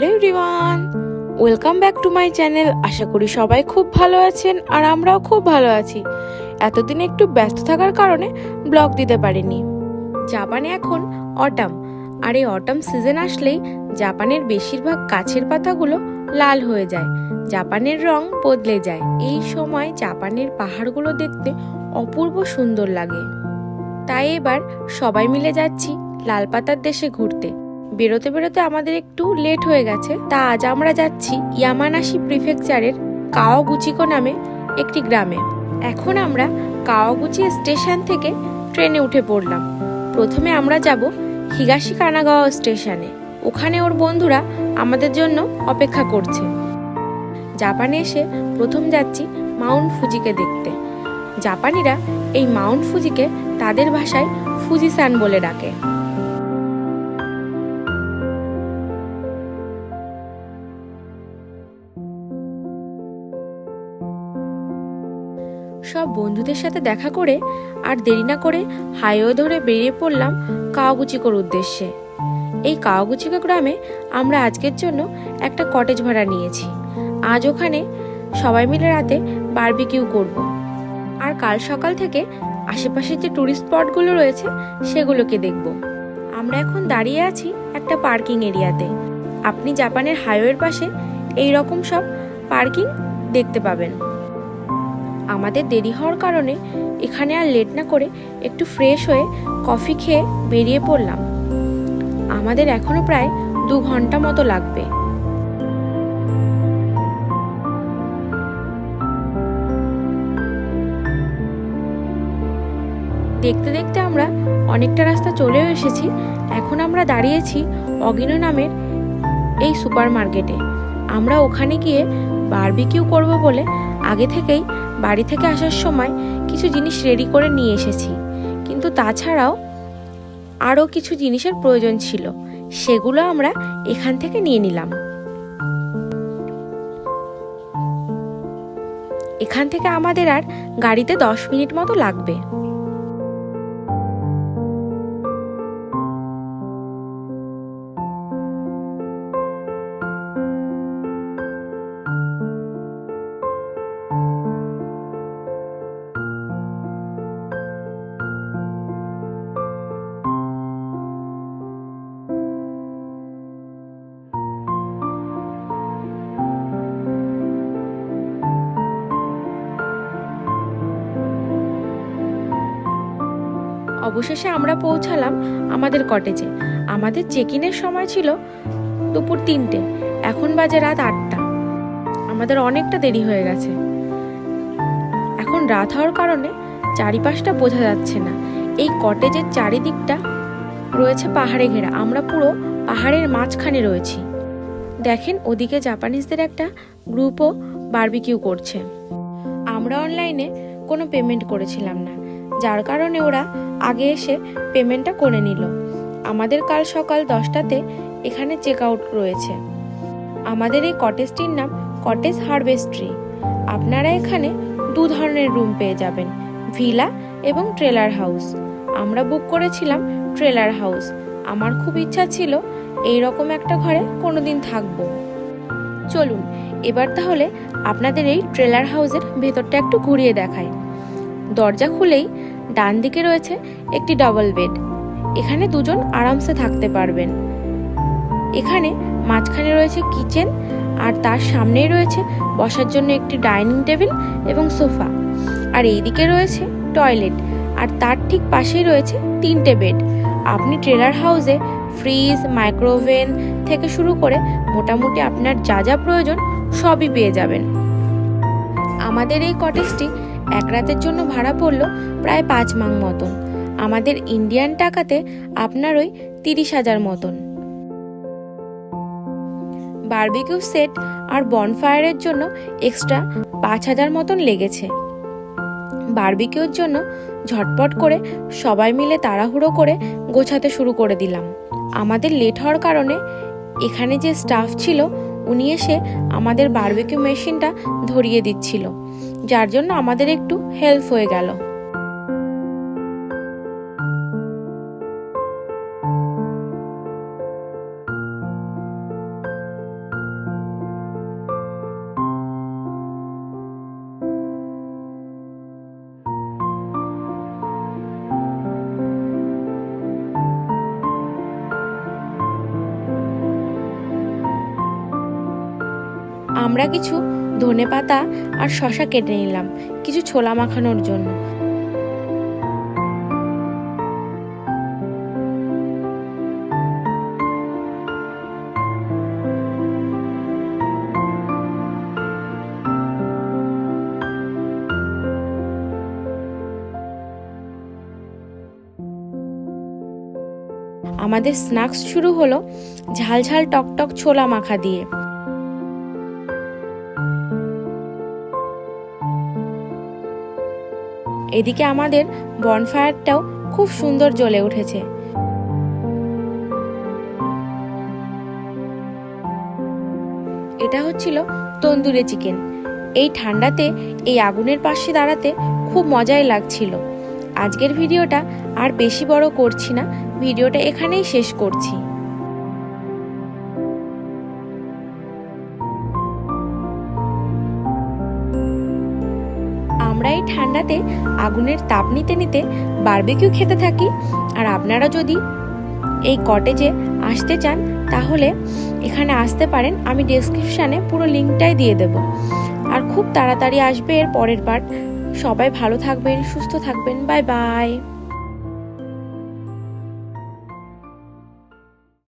Hello everyone, welcome back to my channel. আশা করি সবাই খুব ভালো আছেন আর আমরাও খুব ভালো আছি। এতদিন একটু ব্যস্ত থাকার কারণে ব্লগ দিতে পারিনি। জাপানে এখন অটাম। আর এই অটাম সিজন আসলেই জাপানের বেশিরভাগ গাছের পাতাগুলো লাল হয়ে যায়। জাপানের রং বদলে যায়। এই সময় জাপানের পাহাড়গুলো দেখতে অপূর্ব সুন্দর লাগে। তাই এবার সবাই মিলে যাচ্ছি লাল পাতার দেশে ঘুরতে। বেরোতে বেরোতে আমাদের একটু লেট হয়ে গেছে। তা আজ আমরা যাচ্ছি ইয়ামানাশি প্রিফেকচারের কাওয়াগুচিকো নামে একটি গ্রামে। এখন আমরা কাওয়াগুচি স্টেশন থেকে ট্রেনে উঠে পড়লাম। প্রথমে আমরা যাব হিগাশি কানাগাওয়া স্টেশনে ওখানে ওর বন্ধুরা আমাদের জন্য অপেক্ষা করছে। জাপানে এসে প্রথম যাচ্ছি মাউন্ট ফুজিকে দেখতে। জাপানিরা এই মাউন্ট ফুজিকে তাদের ভাষায় ফুজিসান বলে ডাকে। সব বন্ধুদের সাথে দেখা করে আর দেরি না করে হাইওয়ে ধরে বেরিয়ে পড়লাম কাওয়াগুচিকোর উদ্দেশ্যে। এই কাওয়াগুচিকো গ্রামে আমরা আজকের জন্য একটা কটেজ ভাড়া নিয়েছি। আজ ওখানে সবাই মিলে রাতে বারবিকিউ করব। আর কাল সকাল থেকে আশেপাশের যে টুরিস্ট স্পটগুলো রয়েছে সেগুলোকে দেখব। আমরা এখন দাঁড়িয়ে আছি একটা পার্কিং এরিয়াতে। আপনি জাপানের হাইওয়ের পাশে এই রকম সব পার্কিং দেখতে পাবেন। আমাদের দেরি হওয়ার কারণে এখানে আর লেট না করে একটু ফ্রেশ হয়ে কফি খেয়ে বেরিয়ে পড়লাম। আমাদের এখনও প্রায় দু ঘণ্টা মতো লাগবে। দেখতে দেখতে আমরা অনেকটা রাস্তা চলেও এসেছি। এখন আমরা দাঁড়িয়েছি অগিনো নামের এই সুপার মার্কেটে আমরা ওখানে গিয়ে বারবিকিউ করব বলে আগে থেকেই বাড়ি থেকে আসার সময় কিছু জিনিস রেডি করে নিয়ে এসেছি। কিন্তু তাছাড়াও আরও কিছু জিনিসের প্রয়োজন ছিল। সেগুলো আমরা এখান থেকে নিয়ে নিলাম। এখান থেকে আমাদের আর গাড়িতে দশ মিনিট মতো লাগবে। অবশেষে আমরা পৌঁছালাম আমাদের কটেজে আমাদের চেক ইনের সময় ছিল দুপুর তিনটে, এখন বাজে রাত আটটা। আমাদের অনেকটা দেরি হয়ে গেছে। এখন রাত হওয়ার কারণে চারিপাশটা বোঝা যাচ্ছে না। এই কটেজের চারিদিকটা রয়েছে পাহাড়ে ঘেরা। আমরা পুরো পাহাড়ের মাঝখানে রয়েছি। দেখেন, ওদিকে জাপানিজদের একটা গ্রুপও বারবিকিউ করছে। আমরা অনলাইনে কোনো পেমেন্ট করেছিলাম না। যার কারণে ওরা আগে এসে পেমেন্টটা করে নিল। আমাদের কাল সকাল দশটাতে এখানে চেক আউট রয়েছে। আমাদের এই কটেজটির নাম কটেজ হারভেস্ট্রি। আপনারা এখানে দু ধরনের রুম পেয়ে যাবেন, ভিলা এবং ট্রেলার হাউস। আমরা বুক করেছিলাম ট্রেলার হাউস। আমার খুব ইচ্ছা ছিল এই রকম একটা ঘরে কোনোদিন থাকব। চলুন, এবার তাহলে আপনাদের এই ট্রেলার হাউসের ভেতরটা একটু ঘুরিয়ে দেখায় দরজা খুলেই ডান দিকে রয়েছে একটি ডবল বেড এখানে দুজন আরামসে থাকতে পারবেন। এখানে মাঝখানে রয়েছে কিচেন আর তার সামনেই রয়েছে বসার জন্য একটি ডাইনিং টেবিল এবং সোফা আর এইদিকে রয়েছে টয়লেট আর তার ঠিক পাশেই রয়েছে তিনটে বেড আপনি ট্রেলার হাউসে ফ্রিজ মাইক্রোওভেন থেকে শুরু করে মোটামুটি আপনার যা যা প্রয়োজন সবই পেয়ে যাবেন। আমাদের এই কটেজটি এক রাতের জন্য ভাড়া পড়ল প্রায় পাঁচ মাং মতন। আমাদের ইন্ডিয়ান টাকাতে আপনার ওই তিরিশ হাজার মতন। বারবিকিউ সেট আর বনফায়ারের জন্য এক্সট্রা পাঁচ হাজার মতন লেগেছে। বারবিকিউর জন্য ঝটপট করে সবাই মিলে তাড়াহুড়ো করে গোছাতে শুরু করে দিলাম। আমাদের লেট হওয়ার কারণে এখানে যে স্টাফ ছিল, উনি এসে আমাদের বারবিকিউ মেশিনটা ধরিয়ে দিচ্ছিল। যার জন্য আমাদের একটু হেল্প হয়ে গেল। আমরা কিছু ধনে পাতা আর শশা কেটে নিলাম, কিছু ছোলা মাখানোর জন্য। আমাদের স্ন্যাক্স শুরু হলো ঝাল ঝাল টকটক ছোলা মাখা দিয়ে। এদিকে আমাদের বনফায়ারটাও খুব সুন্দর জ্বলে উঠেছে। এটা হচ্ছিল তন্দুরি চিকেন এই ঠান্ডাতে, এই আগুনের পাশে দাঁড়াতে খুব মজাই লাগছিল। আজকের ভিডিওটা আর বেশি বড় করছি না, ভিডিওটা এখানেই শেষ করছি। এই ঠান্ডাতে আগুনের তাপ নিতে নিতে বারবিকিউ খেতে থাকি। আর আপনারা যদি এই কটেজে আসতে চান, তাহলে এখানে আসতে পারেন। আমি ডেসক্রিপশানে পুরো লিঙ্কটাই দিয়ে দেব। আর খুব তাড়াতাড়ি আসবে এর পরের পার্ট সবাই ভালো থাকবেন, সুস্থ থাকবেন। Bye bye